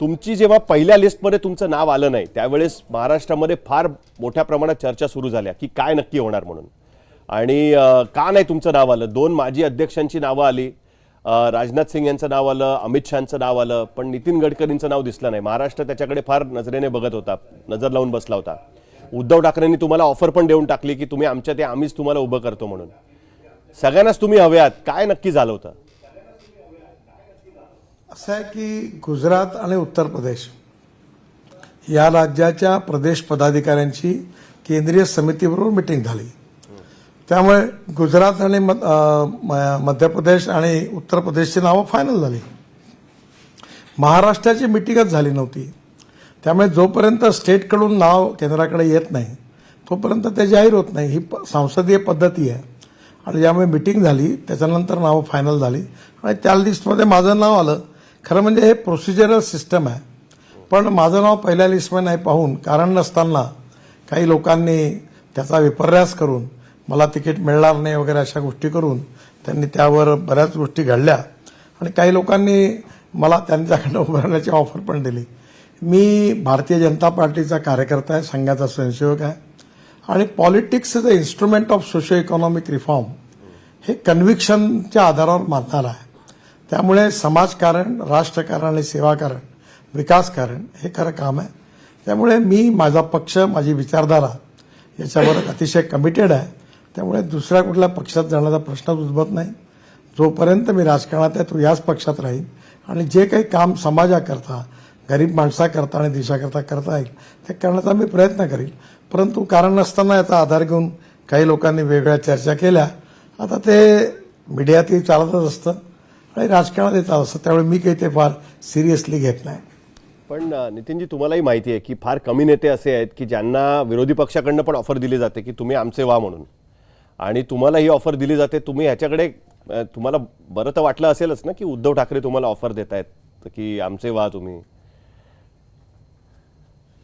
तुमची जेव्हा पहिल्या लिस्टमध्ये तुमचं नाव आलं नाही त्यावेळेस महाराष्ट्रामध्ये फार मोठ्या प्रमाणात चर्चा सुरू झाल्या की काय नक्की होणार म्हणून. आणि का नाही तुमचं नाव आलं? दोन माजी अध्यक्षांची नावं आली. राजनाथ सिंग यांचं नाव आलं अमित शहाचं नाव आलं पण नितीन गडकरींचं नाव दिसलं नाही. महाराष्ट्र त्याच्याकडे फार नजरेने बघत होता नजर लावून बसला होता. उद्धव ठाकरेंनी तुम्हाला ऑफर पण देऊन टाकली की तुम्ही आमच्या ते आम्हीच तुम्हाला उभं करतो म्हणून. सगळ्यांनाच तुम्ही हव्यात काय नक्की झालं होतं? असं आहे की गुजरात आणि उत्तर प्रदेश या राज्याच्या प्रदेश पदाधिकाऱ्यांची केंद्रीय समितीबरोबर मिटिंग झाली. त्यामुळे गुजरात आणि म- मध्य प्रदेश आणि उत्तर प्रदेशची नावं फायनल झाली. महाराष्ट्राची मिटिंगच झाली नव्हती. त्यामुळे जोपर्यंत स्टेटकडून नाव केंद्राकडे येत नाही तोपर्यंत ते जाहीर होत नाही. ही प- संसदीय पद्धती आहे. आणि ज्यामुळे मिटिंग झाली त्याच्यानंतर नावं फायनल झाली. आणि त्या लिस्टमध्ये माझं नाव आलं खरं म्हणजे हे प्रोसिजरल सिस्टम आहे. पण माझं नाव पहिल्या लिस्टमध्ये नाही पाहून कारण नसताना काही लोकांनी त्याचा विपर्यास करून मला तिकीट मिळणार नाही वगैरे अशा गोष्टी करून त्यांनी त्यावर बऱ्याच गोष्टी घडल्या. आणि काही लोकांनी मला त्यांच्याकडनं उभारण्याची ऑफर पण दिली. मी भारतीय जनता पार्टीचा कार्यकर्ता आहे संघाचा स्वयंसेवक आहे. आणि politics is a instrument of socio economic reform हे कन्व्हिक्शनच्या आधारावर मानणार आहे. त्यामुळे समाजकारण राष्ट्रकारण आणि सेवाकारण विकासकारण हे खरं काम आहे. त्यामुळे मी माझा पक्ष माझी विचारधारा याच्यावर अतिशय कमिटेड आहे. त्यामुळे दुसऱ्या कुठल्या पक्षात जाण्याचा प्रश्नच उद्भवत नाही. जोपर्यंत मी राजकारणात आहे तो याच पक्षात राहील आणि जे काही काम समाजाकरता गरीब माणसाकरता आणि देशाकरता करता येईल ते करण्याचा मी प्रयत्न करील परंतु कारण नसताना याचा आधार घेऊन काही लोकांनी वेगळ्या चर्चा केल्या. आता ते मीडियातही चालतच असतं. आणि राजकारणातही चालत असतं त्यामुळे मी काही ते फार सिरियसली घेत नाही. पण नितीनजी तुम्हालाही माहिती आहे की फार कमी नेते असे आहेत की ज्यांना विरोधी पक्षाकडनं पण ऑफर दिली जाते की तुम्ही आमचे व्हा म्हणून. आणि तुम्हाला ही ऑफर दिली जाते तुम्ही ह्याच्याकडे तुम्हाला बरं तर वाटलं असेलच ना की उद्धव ठाकरे तुम्हाला ऑफर देत आहेत की आमचे व्हा तुम्ही?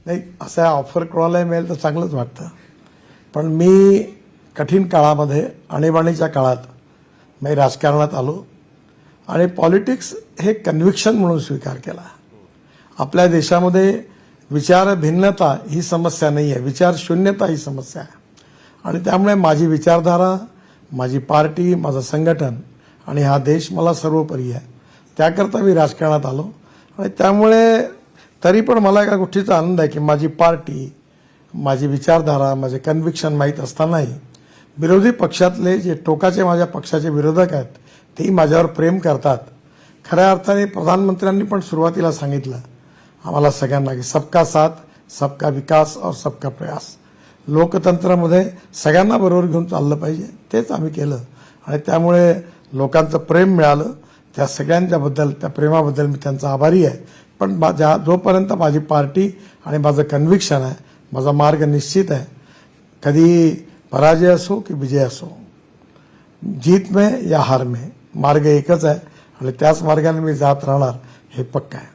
नाही असा ऑफर कोणालाही मिळेल तर चांगलंच वाटतं. पण मी कठीण काळामध्ये आणीबाणीच्या काळात मी राजकारणात आलो. आणि पॉलिटिक्स हे कन्व्हिक्शन म्हणून स्वीकार केला. आपल्या देशामध्ये विचार भिन्नता ही समस्या नाही आहे. विचार शून्यता ही समस्या आहे. आणि त्यामुळे माझी विचारधारा माझी पार्टी माझं संघटन आणि हा देश मला सर्वोपरी आहे. त्याकरता मी राजकारणात आलो. आणि त्यामुळे तरी पण मला एका गोष्टीचा आनंद आहे की माझी पार्टी माझी विचारधारा माझे कन्व्हिक्शन माहीत असतानाही विरोधी पक्षातले जे टोकाचे माझ्या पक्षाचे विरोधक आहेत तेही माझ्यावर प्रेम करतात. खऱ्या अर्थाने प्रधानमंत्र्यांनी पण सुरुवातीला सांगितलं. आम्हाला सगळ्यांना की सबका साथ सबका विकास और सबका प्रयास. लोकतंत्रामध्ये सगळ्यांना बरोबर घेऊन चाललं पाहिजे तेच आम्ही केलं. आणि त्यामुळे लोकांचं प्रेम मिळालं. त्या सगळ्यांच्याबद्दल त्या प्रेमाबद्दल मी त्यांचा आभारी आहे. पण माझ्या जोपर्यंत माझी पार्टी आणि माझं कन्व्हिक्शन आहे माझा मार्ग निश्चित आहे कधी पराजय असो की विजय असो जीत में या हार में मार्ग एकच आहे आणि त्याच मार्गाने मी जात राहणार हे पक्क आहे.